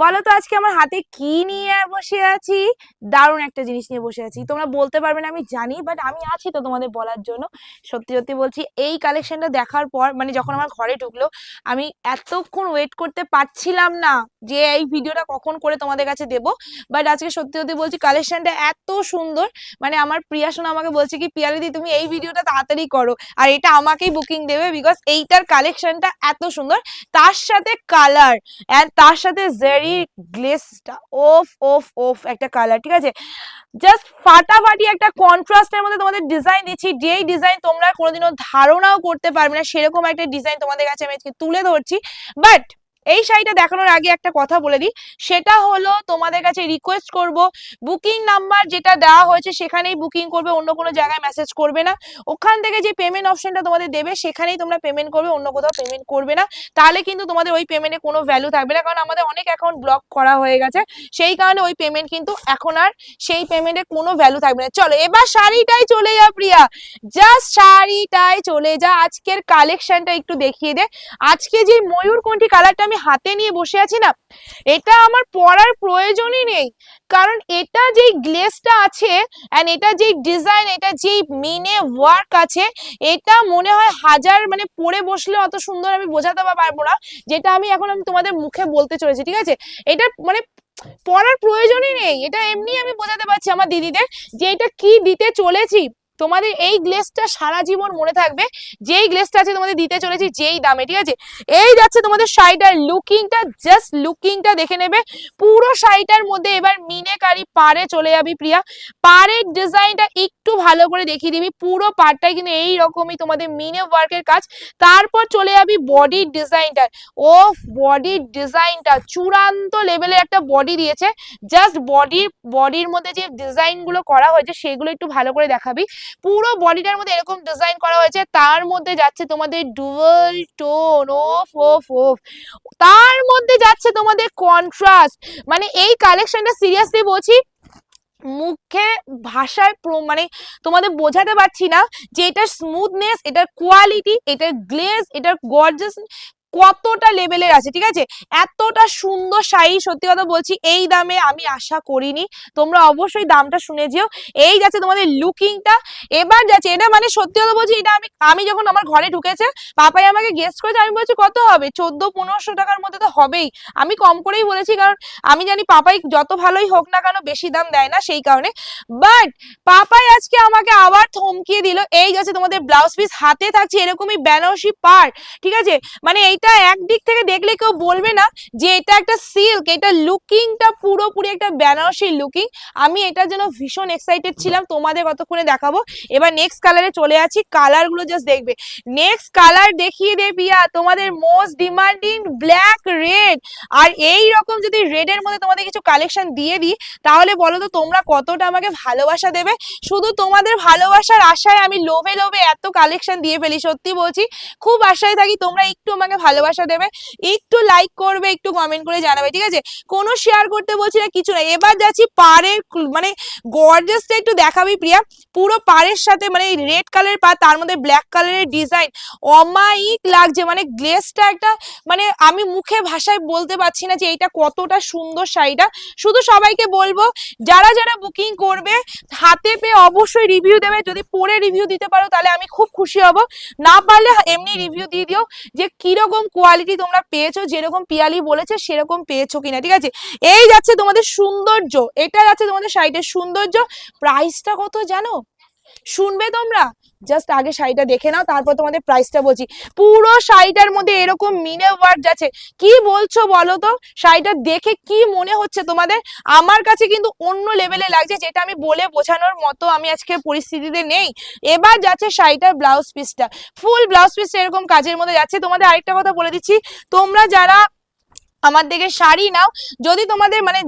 বলো তো আজকে আমার হাতে কি নিয়ে বসে আছি? দারুণ একটা জিনিস নিয়ে বসে আছি। তোমরা বলতে পারবে না, আমি জানি বাট আমি আছি তো তোমাদের বলার জন্য। সত্যি সত্যি বলছি, এই কালেকশনটা দেখার পর মানে যখন আমার ঘরে ঢুকলো, আমি এতক্ষণ ওয়েট করতে পারছিলাম না যে এই ভিডিওটা কখন করে তোমাদের কাছে দেব। বাট আজকে সত্যি সত্যি বলছি কালেকশনটা এত সুন্দর। মানে আমার প্রিয়া সোনা আমাকে বলছে কি পিয়ালিদি তুমি এই ভিডিওটা তাড়াতাড়ি করো। আর এটা আমাকেই বুকিং দেবে বিকজ এইটার কালেকশনটা এত সুন্দর। তার সাথে কালার অ্যান্ড তার সাথে জেরি গ্লেসটা ওফ ওফ ওফ একটা কালার ঠিক আছে? জাস্ট ফাটাফাটি একটা কন্ট্রাস্টের মধ্যে তোমাদের ডিজাইন দিচ্ছি। যেই ডিজাইন তোমরা কোনোদিনও ধারণাও করতে পারবে না, সেরকম একটা ডিজাইন তোমাদের কাছে আমি তুলে ধরছি। বাট এই শাড়িটা দেখানোর আগে একটা কথা বলে দিই। সেটা হলো তোমাদের কাছে রিকোয়েস্ট করব বুকিং নাম্বার যেটা দেওয়া হয়েছে সেখানেই বুকিং করবে, অন্য কোনো জায়গায় মেসেজ করবে না। ওখান থেকে যে পেমেন্ট অপশনটা তোমাদের দেবে সেখানেই তোমরা পেমেন্ট করবে, অন্য কোথাও পেমেন্ট করবে না। তাহলে কিন্তু তোমাদের ওই পেমেন্টে কোনো ভ্যালু থাকবে না, কারণ আমাদের অনেক অ্যাকাউন্ট ব্লক করা হয়ে গেছে। সেই কারণে ওই পেমেন্ট কিন্তু এখন আর সেই পেমেন্টে কোনো ভ্যালু থাকবে না। চলো, এবার শাড়িটাই চলে যা প্রিয়া। জাস্ট শাড়িটাই চলে যা। আজকের কালেকশনটা একটু দেখিয়ে দে। আজকে যে ময়ূরকণ্ঠী কালারটা আমি হাতে নিয়ে বসে আছি না, এটা আমার পরার প্রয়োজনই নেই। কারণ এটা যেই গ্লেসটা আছে অ্যান্ড এটা যেই ডিজাইন এটা যেই মিনে ওয়ার্ক আছে, এটা মনে হয় হাজার মানে পরে বসলে অত সুন্দর আমি বোঝাতে পারব না, যেটা আমি এখন আমি তোমাদের মুখে বলতে চলেছি, ঠিক আছে? এটা মানে পড়ার প্রয়োজনই নেই, এটা এমনি আমি বোঝাতে পারছি আমার দিদিদের যে এটা কি দিতে চলেছি। তোমাদের এই গ্লেসটা সারা জীবন মনে থাকবে। যেই গ্লেসটা আছে তোমাদের দিতে চলেছি, যেই দামে, ঠিক আছে? এই যাচ্ছে তোমাদের শাড়িটার লুকিংটা জাস্ট লুকিংটা দেখে নেবে। পুরো শাড়িটার মধ্যে এবার মিনেকারি পারে চলে যাবি, প্রিয়া। পাড়ের ডিজাইনটা একটু ভালো করে দেখিয়ে দিবি। পুরো পাড়টাই কিন্তু এই রকমই তোমাদের মিনে ওয়ার্কের কাজ। তারপর চলে যাবি বডির ডিজাইনটা ও বডির ডিজাইনটা চূড়ান্ত লেভেলের একটা বডি দিয়েছে। জাস্ট বডির বডির মধ্যে যে ডিজাইনগুলো করা হয়েছে, সেগুলো একটু ভালো করে দেখাবি। পুরো বডিটার মধ্যে এরকম ডিজাইন করা হয়েছে। তার মধ্যে যাচ্ছে তোমাদের ডুয়াল টোন ওফ ওফ ওফ। তার মধ্যে যাচ্ছে তোমাদের কন্ট্রাস্ট মানে এই কালেকশনটা সিরিয়াসলি বলছি মুখে ভাষায় মানে তোমাদের বোঝাতে পারছি না যে এটার স্মুথনেস এটার কোয়ালিটি এটার গ্লেজ এটার গর্জাস কতটা লেভেলের আছে, ঠিক আছে? এতটা সুন্দর শাড়ি, সত্যি কথা বলছি, এই দামে আমি আশা করিনি। তোমরা অবশ্যই দামটা শুনে যেও। এই যাচ্ছে তোমাদের লুকিংটা এবার যাচ্ছে, এটা মানে সত্যি কথা বলছি, এটা আমি আমি যখন আমার ঘরে ঢুকেছে, পাপাই আমাকে গেস্ট করেছে, আমি বলছি, কত হবে? চোদ্দ পনেরোশো টাকার মধ্যে তো হবেই। আমি কম করেই বলেছি, কারণ আমি জানি পাপাই যত ভালোই হোক না কেন বেশি দাম দেয় না সেই কারণে। বাট পাপাই আজকে আমাকে আবার থমকিয়ে দিল। এই যাচ্ছে তোমাদের ব্লাউজ পিস হাতে থাকছে, এরকমই বেনারসি পার, ঠিক আছে? মানে এইটা একদিক থেকে দেখলে কেউ বলবে না যে এটা একটা সিল্ক এটা লুকিংটা পুরোপুরি একটা বেনারসি লুকিং আমি এটার জন্য ভীষণ এক্সাইটেড ছিলাম, তোমাদের কতক্ষণে দেখাবো। এবার নেক্সট কালারে চলে আছি কালারগুলো জাস্ট দেখবে। নেক্সট কালার দেখিয়ে দে পিয়া তোমাদের মোস্ট ডিমান্ডিং ব্ল্যাক রেড আর এই রকম যদি রেডের মধ্যে তোমাদের কিছু কালেকশন দিয়ে দিই, তাহলে বলো তো তোমরা কতটা আমাকে ভালোবাসা দেবে? শুধু তোমাদের ভালোবাসার আশায় আমি লোভে লোভে এত কালেকশন দিয়ে ফেলি, সত্যি বলছি। খুব আশায় থাকি তোমরা একটু আমাকে ভালোবাসা দেবে, একটু লাইক করবে, একটু কমেন্ট করে জানাবে, ঠিক আছে? কোনো শেয়ার করতে বলছি না, কিছু না। এবার যাচ্ছি পাড়ের মানে গর্জাসটা একটু দেখাবি প্রিয়া। পুরো পাড়ের সাথে মানে রেড কালারের পা তার মধ্যে ব্ল্যাক কালারের ডিজাইন অমায়িক লাগছে মানে গ্লেসটা একটা মানে আমি মুখে ভাষায় বলতে পারছি না যে এইটা কতটা সুন্দর শাড়িটা। শুধু সবাইকে বলব, যারা যারা বুকিং করবে, হাতে পেয়ে অবশ্যই রিভিউ দেবে। যদি পরে রিভিউ দিতে পারো, তাহলে আমি খুব খুশি হব। না পারলে এমনি রিভিউ দিয়ে দিও যে কীরকম কোয়ালিটি তোমরা পেয়েছ, যেরকম পিয়ালি বলেছে, সেরকম পেয়েছ কিনা, ঠিক আছে? এই যাচ্ছে তোমাদের সৌন্দর্য, এটা যাচ্ছে তোমাদের শাড়িটার সৌন্দর্য। প্রাইসটা কত জানো? শুনবে তোমরা? জাস্ট আগে শাড়িটা দেখে নাও, তারপর তোমাদের প্রাইসটা বলছি। পুরো শাড়িটার মধ্যে এরকম মিনে ওয়ার্ক যাচ্ছে। কি বলছো বলো তো? শাড়িটা দেখে কি মনে হচ্ছে তোমাদের? আমার কাছে কিন্তু অন্য লেভেলে লাগছে, যেটা আমি বলে বোঝানোর মতো আমি আজকে পরিস্থিতিতে নেই। এবার যাচ্ছে শাড়িটার ব্লাউজ পিসটা ফুল ব্লাউজ পিসটা এরকম কাজের মধ্যে যাচ্ছে। তোমাদের আরেকটা কথা বলে দিচ্ছি। তোমরা যারা আমার দিকে শাড়ি নাও। যদি তোমাদের মানে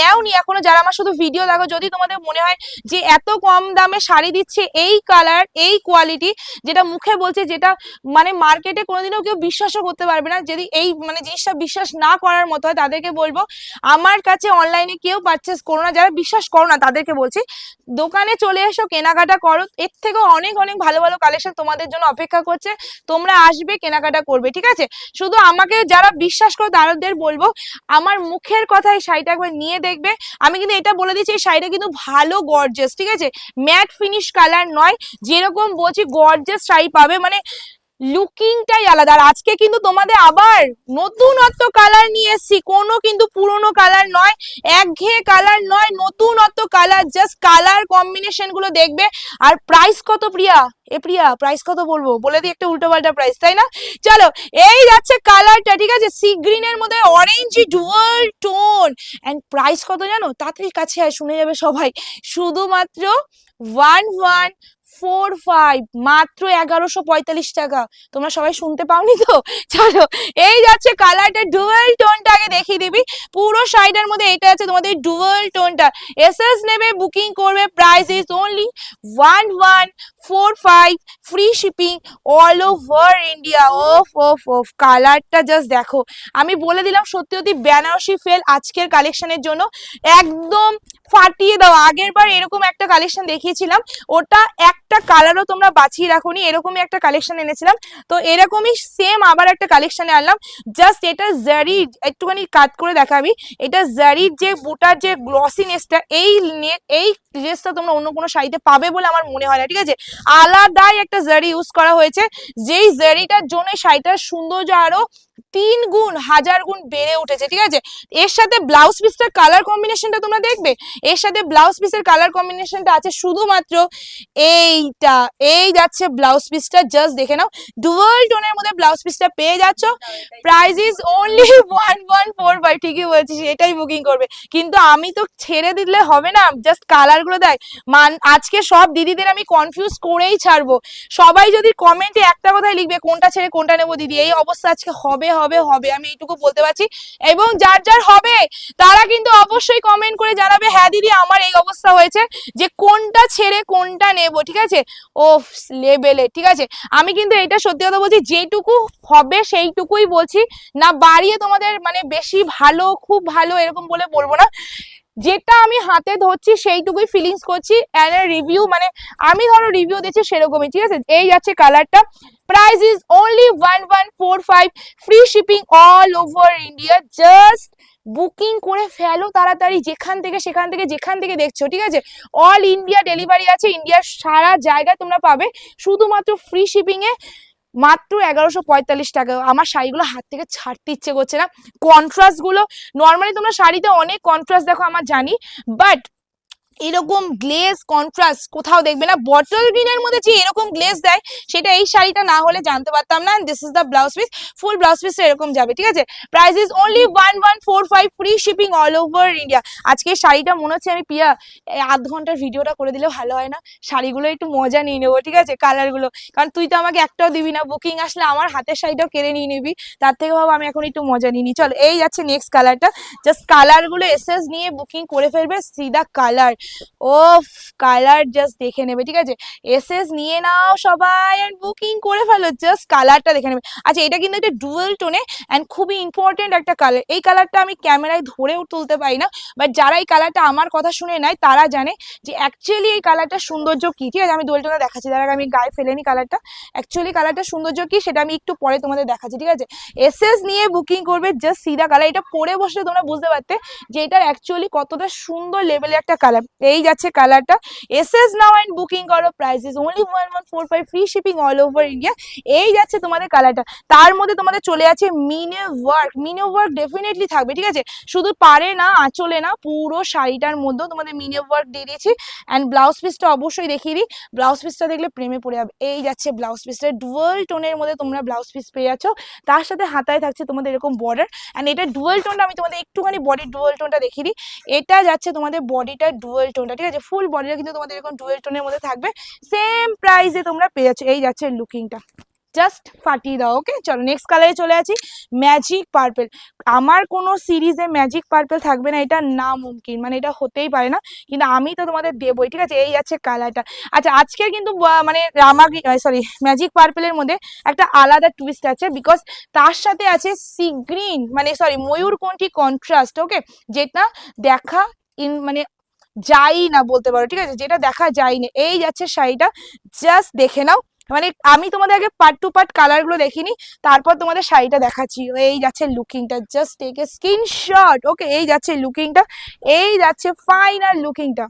নেও নি এখনও যারা আমার শুধু ভিডিও দেখো, যদি তোমাদের মনে হয় যে এত কম দামে শাড়ি দিচ্ছে এই কালার এই কোয়ালিটি যেটা মুখে বলছে, যেটা মানে মার্কেটে কোনোদিনও কেউ বিশ্বাসও করতে পারবে না, যদি এই মানে জিনিসটা বিশ্বাস না করার মতো হয়, তাদেরকে বলব, আমার কাছে অনলাইনে কেউ পারচেস করো না, যারা বিশ্বাস করো না, তাদেরকে বলছি, দোকানে চলে এসো, কেনাকাটা করো, এর থেকেও অনেক অনেক ভালো ভালো কালেকশন তোমাদের জন্য অপেক্ষা করছে, তোমরা আসবে, কেনাকাটা করবে, ঠিক আছে? শুধু আমাকে যারা বিশ্বাস করো, তাদের বলব, আমার মুখের কথা এই শাড়িটা একবার নিয়ে দেখবে। আমি কিন্তু এটা বলে দিচ্ছি, এই শাড়িটা কিন্তু ভালো গর্জেস ঠিক আছে? ম্যাট ফিনিশ কালার নয়, যেরকম বলছি গর্জেস শাড়ি পাবে। মানে লুকিংটাই আলাদা। আর আজকে কিন্তু তোমাদের আবার নতুনত্ব কালার নিয়ে এসছি। কোনো কিন্তু পুরনো কালার নয়, একঘেয়ে কালার নয়, নতুনত্ব কালার জাস্ট কালার কম্বিনেশনগুলো দেখবে। আর প্রাইস কত প্রিয়া? এ প্রিয়া প্রাইস কত বলব? বলে দিই একটা উল্টো পাল্টা প্রাইস তাই না? চলো, এই যাচ্ছে কালারটা ঠিক আছে? সি গ্রিনের মধ্যে orange dual tone and price কত জানো? তাড়াতাড়ি কাছে আয়, শুনে যাবে সবাই। শুধুমাত্র ওয়ান ওয়ান ফোর ফাইভ মাত্র এগারোশো পঁয়তাল্লিশ টাকা। তোমরা সবাই শুনতে পাওনি তো? চলো, এই যাচ্ছে কালারটা ডুয়েল টোনটা আগে দেখিয়ে দিবি। পুরো শাড়িটার মধ্যে এটা আছে তোমাদের ডুয়েল টোনটা এসএস নেবে বুকিং করবে price is only one one four five free shipping all over India ওফ ওফ ওফ কালারটা জাস্ট দেখো। আমি বলে দিলাম, সত্যি সত্যি বেনারসি ফেল আজকের কালেকশনের জন্য একদম ফাটিয়ে দাও। আগের বার এরকম একটা কালেকশন দেখিয়েছিলাম, ওটা একটা কালারও তোমরা বাঁচিয়ে রাখোনি, এরকমই একটা কালেকশন এনেছিলাম। তো এরকমই সেম আবার একটা কালেকশনে আনলাম। জাস্ট এটা জারি একটুখানি কাট করে দেখাবি। এটা জারির যে বুটার যে গ্লসিনেসটা এই এই ড্রেসটা তোমরা অন্য কোনো শাড়িতে পাবে বলে আমার মনে হয় না, ঠিক আছে? আলাদাই একটা জারি ইউজ করা হয়েছে। যেই জারিটার জন্য শাড়িটার সৌন্দর্য আরও তিন গুণ, হাজার গুণ বেড়ে উঠেছে, ঠিক আছে? এর সাথে ব্লাউজ পিসটার কালার কম্বিনেশনটা তোমরা দেখবে? এর সাথে ব্লাউজ পিসের কালার কম্বিনেশনটা আছে শুধুমাত্র এইটা, এই যাচ্ছে ব্লাউজ পিসটা জাস্ট দেখে নাও। ডুয়াল টোনের মধ্যে ব্লাউজ পিসটা পেয়ে যাচ্ছ। Price is only one one four five ঠিকই বলছিস, এটাই বুকিং করবে। কিন্তু আমি তো ছেড়ে দিলে হবে না জাস্ট কালারগুলো দেয় মান, আজকে সব দিদিদের আমি কনফিউজ করেই ছাড়বো। সবাই যদি কমেন্টে একটা কথাই লিখবে, কোনটা ছেড়ে কোনটা নেব দিদি? এই অবস্থা আজকে হবে হবে হবে হবে, আমি এইটুকু বলতে পারছি। এবং যার যার হবে, তারা কিন্তু অবশ্যই কমেন্ট করে জানাবে হ্যাঁ দিদি, আমার এই অবস্থা হয়েছে যে কোনটা ছেড়ে কোনটা নেব, ঠিক আছে? ও লেবেলে, ঠিক আছে? আমি কিন্তু এটা সত্যি কথা বলছি, যেটুকু হবে সেইটুকুই বলছি। না বাড়িয়ে তোমাদের মানে বেশি ভালো, খুব ভালো এরকম বলে বলব না। যেটা আমি হাতে ধরছি, সেইটুকুই ফিলিংস করছি। অ্যান্ড রিভিউ মানে আমি ধরো রিভিউ দিচ্ছি সেরকমই, ঠিক আছে? এই যাচ্ছে কালারটা price is only one one four five free shipping all over India just booking করে ফেলো তাড়াতাড়ি যেখান থেকে সেখান থেকে যেখান থেকে দেখছ, ঠিক আছে? অল ইন্ডিয়া ডেলিভারি আছে ইন্ডিয়ার সারা জায়গায় তোমরা পাবে। শুধুমাত্র ফ্রি শিপিং এ মাত্র এগারোশো পঁয়তাল্লিশ টাকা। আমার শাড়িগুলো হাত থেকে ছাড়তে ইচ্ছে করছে না। কন্ট্রাস্টগুলো নর্মালি তোমরা শাড়িতে অনেক কন্ট্রাস্ট দেখো, আমার জানি। বাট এরকম গ্লেজ কন্ট্রাস্ট কোথাও দেখবে না। বটল গ্রিনের মধ্যে যে এরকম গ্লেজ দেয়, সেটা এই শাড়িটা না হলে জানতে পারতাম না। This is the blouse piece full blouse piece এরকম যাবে, ঠিক আছে? Price is only one one four five free shipping all over India আজকে শাড়িটা মনে হচ্ছে আমি পিয়া আধ ঘণ্টার ভিডিওটা করে দিলে ভালো হয় না। শাড়িগুলো একটু মজা নিয়ে নেব, ঠিক আছে? কালারগুলো কারণ তুই তো আমাকে একটাও দিবি না। বুকিং আসলে আমার হাতের শাড়িটাও কেড়ে নিয়ে নিবি। তার থেকে ভাবো আমি এখন একটু মজা নিয়ে নিই। চলো, এই যাচ্ছে নেক্সট কালারটা জাস্ট কালারগুলো এসএস নিয়ে বুকিং করে ফেলবে সিধা কালার ও কালার জাস্ট দেখে নেবে, ঠিক আছে? এসএস নিয়ে নাও সবাই আর বুকিং করে ফেলো জাস্ট কালারটা দেখে নেবে। আচ্ছা এটা কিন্তু একটা ডুয়েল টোনে অ্যান্ড খুবই ইম্পর্টেন্ট একটা কালার এই কালারটা আমি ক্যামেরায় ধরেও তুলতে পারি না বাট যারা এই কালারটা আমার কথা শুনে নেয়, তারা জানে যে অ্যাকচুয়ালি এই কালারটার সৌন্দর্য কি। ঠিক আছে, আমি ডুয়েল টোনে দেখাচ্ছি, তার আমি গায়ে ফেলেনি কালারটা অ্যাকচুয়ালি কালারটার সৌন্দর্য কি, সেটা আমি একটু পরে তোমাদের দেখাচ্ছি, ঠিক আছে? এসএস নিয়ে বুকিং করবে জাস্ট সিধা কালার এটা পরে বসলে তোমরা বুঝতে পারতে যে এটার অ্যাকচুয়ালি কতটা সুন্দর লেভেলের একটা কালার এই যাচ্ছে কালারটা। S S now and booking করো price is only one one four five free shipping all over India এই যাচ্ছে তোমাদের কালারটা। তার মধ্যে তোমাদের চলে আছে মিনে ওয়ার্ক মিনে ওয়ার্ক ডেফিনেটলি থাকবে, ঠিক আছে? শুধু পারে না, আঁচলে না, পুরো শাড়িটার মধ্যেও তোমাদের মিনে ওয়ার্ক দিয়ে দিয়েছি। অ্যান্ড ব্লাউজ পিসটা অবশ্যই দেখিয়ে দিই। ব্লাউজ পিসটা দেখলে প্রেমে পড়ে যাবে। এই যাচ্ছে ব্লাউজ পিসটা ডুয়েল টোনের মধ্যে তোমরা ব্লাউজ পিস পেয়ে যাচ্ছ। তার সাথে হাতায় থাকছে তোমাদের এরকম বর্ডার অ্যান্ড এটা ডুয়েল টোনটা আমি তোমাদের একটুখানি বডি ডুয়েল টোনটা দেখিয়ে দিই। এটা যাচ্ছে তোমাদের বডিটা ডুয়েল টোনটা ঠিক আছে? ফুল বডিটা কিন্তু তোমাদের এরকম ডুয়েল টোনের মধ্যে থাকবে। সেম প্রাইসে তোমরা পেয়ে যাচ্ছ। এই যাচ্ছে লুকিংটা জাস্ট ফাটিয়ে দাও ওকে চলো নেক্সট কালারে চলে আছি ম্যাজিক পার্পেল আমার কোনো সিরিজে ম্যাজিক পার্পেল থাকবে না। এটা না মুমকিন মানে এটা হতেই পারে না। কিন্তু আমি তো তোমাদের দেবই, ঠিক আছে? এই যাচ্ছে কালারটা আচ্ছা আজকের কিন্তু মানে রামা সরি ম্যাজিক পার্পেলের মধ্যে একটা আলাদা টুইস্ট আছে বিকজ তার সাথে আছে সি গ্রিন মানে সরি ময়ূরকণ্ঠী কন্ট্রাস্ট ওকে যেটা দেখা ইন মানে যাই না বলতে পারো, ঠিক আছে? যেটা দেখা যায় না এই যাচ্ছে শাড়িটা। জাস্ট দেখে নাও। মানে আমি তোমাদের আগে পার্ট টু পার্ট কালারগুলো দেখিনি। তারপর তোমাদের শাড়িটা দেখাচ্ছি। এই যাচ্ছে লুকিংটা just take a screenshot okay এই যাচ্ছে লুকিংটা এই যাচ্ছে ফাইনাল লুকিংটা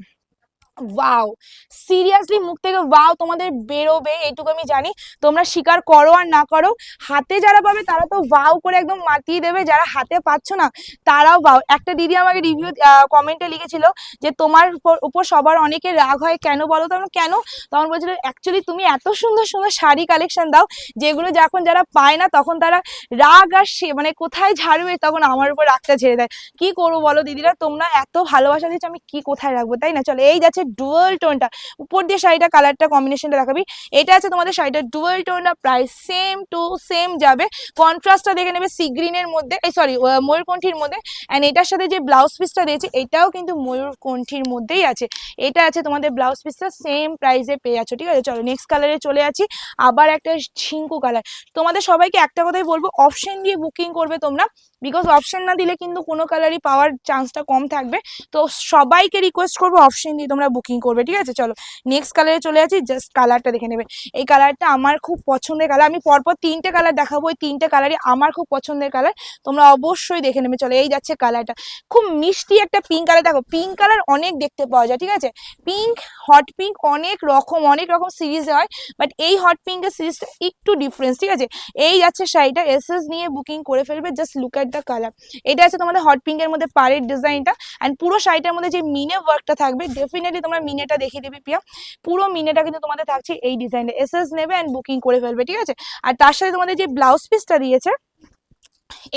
ওয়াও সিরিয়াসলি মুখ থেকে ওয়াও তোমাদের বেরোবে, এইটুকু আমি জানি। তোমরা স্বীকার করো আর না করো, হাতে যারা পাবে তারা তো ওয়াও করে একদম মাতিয়ে দেবে, যারা হাতে পাচ্ছ না, তারাও ওয়াও একটা দিদি আমাকে রিভিউ কমেন্টে লিখেছিল যে, তোমার উপর- সবার অনেকে রাগ হয়, কেন বলো? তখন কেন? তখন বলছিল অ্যাকচুয়ালি তুমি এত সুন্দর সুন্দর শাড়ি কালেকশন দাও, যেগুলো যখন যারা পায় না, তখন তারা রাগ আর সে মানে কোথায় ঝাড়বে, তখন আমার উপর রাগটা ছেড়ে দেয়। কি করব বলো দিদিরা? তোমরা এত ভালোবাসা দিচ্ছ আমি কি কোথায় রাখব? তাই না? চলো, এই যাচ্ছে ডুয়েল টোনটা উপর দিয়ে শাড়িটা কালারটা কম্বিনেশনটা দেখাবি। এটা আছে তোমাদের শাড়িটা ডুয়েল টোনটা প্রায় সেম টু সেম যাবে। কন্ট্রাস্টটা দেখে নেবে সি গ্রিনের মধ্যে, এই সরি ময়ূরকণ্ঠীর মধ্যে। অ্যান্ড এটার সাথে যে ব্লাউজ পিসটা দিয়েছে এটাও কিন্তু ময়ূরকণ্ঠীর মধ্যেই আছে। এটা আছে তোমাদের ব্লাউজ পিসটা সেম প্রাইসে পেয়ে যাচ্ছ, ঠিক আছে? চলো নেক্সট কালারে চলে আছি আবার একটা ঝিঙ্কু কালার তোমাদের সবাইকে একটা কথাই বলব অপশন দিয়ে বুকিং করবে তোমরা। বিকজ অপশন না দিলে কিন্তু কোনো কালারই পাওয়ার চান্সটা কম থাকবে। তো সবাইকে রিকোয়েস্ট করব অপশন দিয়ে তোমরা বুকিং করবে, ঠিক আছে? চলো নেক্সট কালারে চলে আছি জাস্ট কালারটা দেখে নেবে। এই কালারটা আমার খুব পছন্দের কালার আমি পরপর তিনটে কালার দেখাবো ওই তিনটে কালারই আমার খুব পছন্দের কালার তোমরা অবশ্যই দেখে নেবে। চলো, এই যাচ্ছে কালারটা খুব মিষ্টি একটা পিঙ্ক কালার দেখো পিঙ্ক কালার অনেক দেখতে পাওয়া যায়, ঠিক আছে? পিঙ্ক হট পিঙ্ক অনেক রকম অনেক রকম সিরিজে হয় বাট এই হট পিঙ্কের সিরিজটা একটু ডিফারেন্স ঠিক আছে? এই যাচ্ছে শাড়িটা এসএস নিয়ে বুকিং করে ফেলবে just look at the colour এটা আছে তোমাদের হট পিঙ্কের মধ্যে পাড়ের ডিজাইনটা অ্যান্ড পুরো শাড়িটার মধ্যে যে মিনে ওয়ার্কটা থাকবে ডেফিনেটলি তোমরা মিনেটা দেখিয়ে দেবে পিয়া পুরো মিনেটা কিন্তু তোমাদের থাকছে এই ডিজাইনটা এসএস নেবে অ্যান্ড বুকিং করে ফেলবে, ঠিক আছে? আর তার সাথে তোমাদের যে ব্লাউজ পিসটা দিয়েছে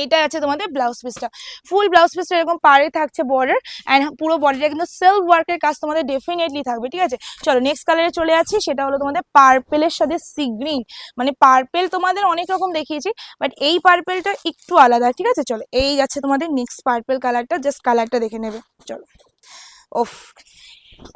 এটা আছে তোমাদের ব্লাউজ পিসটা ফুল ব্লাউজ পিসটা এরকম পাড়ে থাকছে বর্ডার অ্যান্ড পুরো বডিটা কিন্তু সেলফ ওয়ার্কের কাজ তোমাদের ডেফিনেটলি থাকবে, ঠিক আছে? চলো নেক্সট কালারে চলে আছি সেটা হলো তোমাদের পার্পেলের সাথে সি গ্রিন মানে পার্পেল তোমাদের অনেক রকম দেখিয়েছি বাট এই পার্পেলটা একটু আলাদা, ঠিক আছে? চলো, এই যাচ্ছে তোমাদের নেক্সট পার্পেল কালারটা জাস্ট কালারটা দেখে নেবে। চলো, ওফ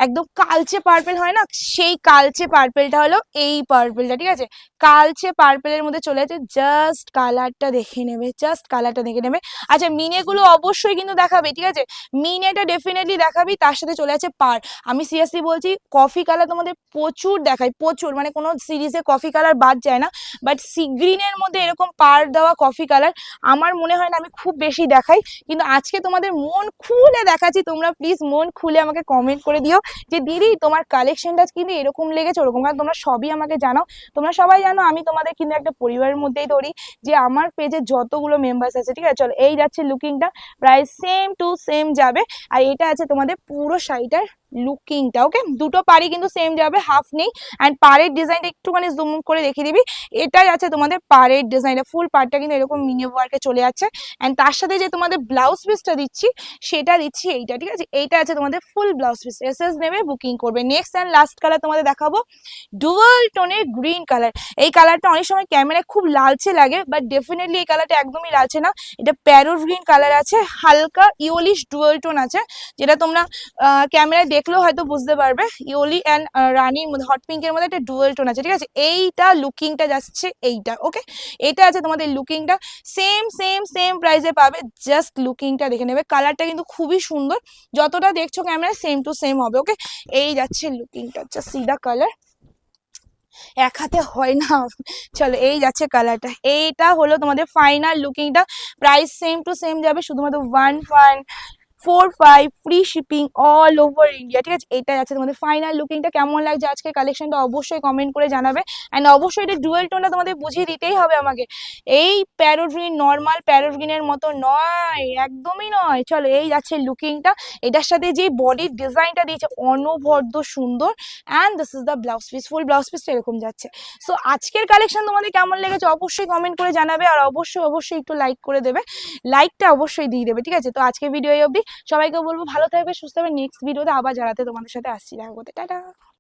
একদম কালচে পার্পেল হয় না? সেই কালচে পার্পেলটা হলো এই পার্পেলটা ঠিক আছে? কালচে পার্পেলের মধ্যে চলে আছে জাস্ট কালারটা দেখে নেবে জাস্ট কালারটা দেখে নেবে। আচ্ছা মিনেগুলো অবশ্যই কিন্তু দেখাবে, ঠিক আছে? মিনেটা ডেফিনেটলি দেখাবি, তার সাথে চলে আছে পার। আমি সিরিয়াসলি বলছি কফি কালার তোমাদের প্রচুর দেখায়, প্রচুর। মানে কোনো সিরিজে কফি কালার বাদ যায় না বাট সি গ্রিনের মধ্যে এরকম পার দেওয়া কফি কালার আমার মনে হয় না আমি খুব বেশি দেখাই। কিন্তু আজকে তোমাদের মন খুলে দেখাচ্ছি, তোমরা প্লিজ মন খুলে আমাকে কমেন্ট করে দিও। যে দিদি, তোমার কালেকশনটা কিন্তু এরকম লেগেছে, ওরকম। কারণ তোমরা সবই আমাকে জানাও তোমরা সবাই জানো, আমি তোমাদের কিন্তু একটা পরিবারের মধ্যেই ধরি যে আমার পেজে যতগুলো মেম্বার্স আছে, ঠিক আছে? চলো, এই যাচ্ছে লুকিংটা প্রায় সেম টু সেম যাবে। আর এটা আছে তোমাদের পুরো শাড়িটার লুকিংটা ওকে দুটো পাড়ি কিন্তু সেম যাবে হাফ নেই। অ্যান্ড পাড়ের ডিজাইনটা একটুখানি জুম করে দেখিয়ে দিবি। এটাই আছে তোমাদের পাড়ের ডিজাইনটা ফুল পাড়টা কিন্তু এরকম মিনি ওয়ার্কে চলে যাচ্ছে। অ্যান্ড তার সাথে যে তোমাদের ব্লাউজ পিসটা দিচ্ছি, সেটা দিচ্ছি এইটা, ঠিক আছে? এইটা আছে তোমাদের full blouse piece S S নেবে বুকিং করবে। নেক্সট অ্যান্ড লাস্ট কালার তোমাদের দেখাবো। ডুয়াল টোনের গ্রিন কালার এই কালারটা অনেক সময় ক্যামেরায় খুব লালচে লাগে বাট ডেফিনেটলি এই কালারটা একদমই লালচে না। এটা প্যারোট গ্রিন কালার আছে। হালকা ইওলিশ ডুয়াল টোন আছে। যেটা তোমরা ক্যামেরায় দেখলেও হয়তো বুঝতে পারবে। ইওলি অ্যান্ড রানির মধ্যে হট পিঙ্কের মধ্যে একটা ডুয়েল টোন আছে, ঠিক আছে? এইটা লুকিংটা যাচ্ছে এইটা ওকে এটা আছে তোমাদের লুকিংটা। সেম সেম সেম প্রাইসে পাবে জাস্ট লুকিংটা দেখে নেবে। কালারটা কিন্তু খুবই সুন্দর। যতটা দেখছ ক্যামেরা সেম টু সেম হবে ওকে এই যাচ্ছে লুকিংটা জাস্ট সিদা কালার এক হাতে হয় না। চলো, এই যাচ্ছে কালারটা এইটা হলো তোমাদের ফাইনাল লুকিংটা। প্রাইস সেম টু সেম যাবে, শুধুমাত্র one fine four five free shipping all over India ঠিক আছে? এটাই আছে তোমাদের ফাইনাল লুকিংটা কেমন লাগছে আজকের কালেকশনটা অবশ্যই কমেন্ট করে জানাবে। অ্যান্ড অবশ্যই এটা ডুয়েল টোনটা তোমাদের বুঝিয়ে দিতেই হবে আমাকে। এই প্যারোগ্রিন নর্মাল প্যারোগ্রিনের মতো নয়, একদমই নয়। চলো, এই যাচ্ছে লুকিংটা এটার সাথে যে বডির ডিজাইনটা দিয়েছে, অনবদ্য সুন্দর। And this is the blouse piece full blouse পিসটা এরকম যাচ্ছে। সো আজকের কালেকশন তোমাদের কেমন লেগেছে অবশ্যই কমেন্ট করে জানাবে। আর অবশ্যই অবশ্যই একটু লাইক করে দেবে। লাইকটা অবশ্যই দিয়ে দেবে, ঠিক আছে? তো আজকে ভিডিও অবধি। সবাইকে বলব ভালো থাকবে, সুস্থ থাকবে। নেক্সট ভিডিওতে আবার জানাতে তোমাদের সাথে আসছি। দেখা করতে। টাটা।